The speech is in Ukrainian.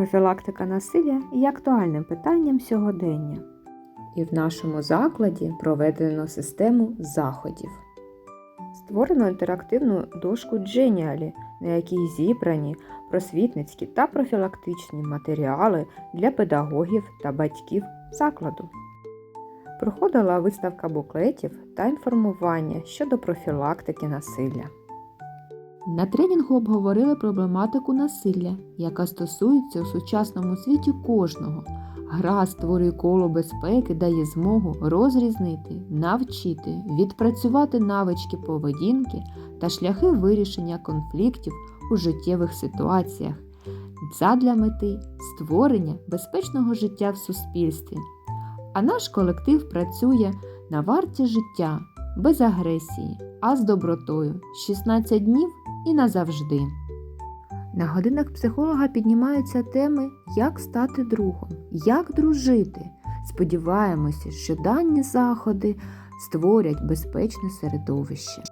Профілактика насилля є актуальним питанням сьогодення. І в нашому закладі проведено систему заходів. Створено інтерактивну дошку Genially, на якій зібрані просвітницькі та профілактичні матеріали для педагогів та батьків закладу. Проходила виставка буклетів та інформування щодо профілактики насилля. На тренінгу обговорили проблематику насилля, яка стосується у сучасному світі кожного. Гра створює коло безпеки, дає змогу розрізнити, навчити, відпрацювати навички поведінки та шляхи вирішення конфліктів у життєвих ситуаціях задля мети створення безпечного життя в суспільстві. А наш колектив працює на варті життя без агресії, а з добротою 16 днів і назавжди. На годинах психолога піднімаються теми, як стати другом, як дружити. Сподіваємося, що дані заходи створять безпечне середовище.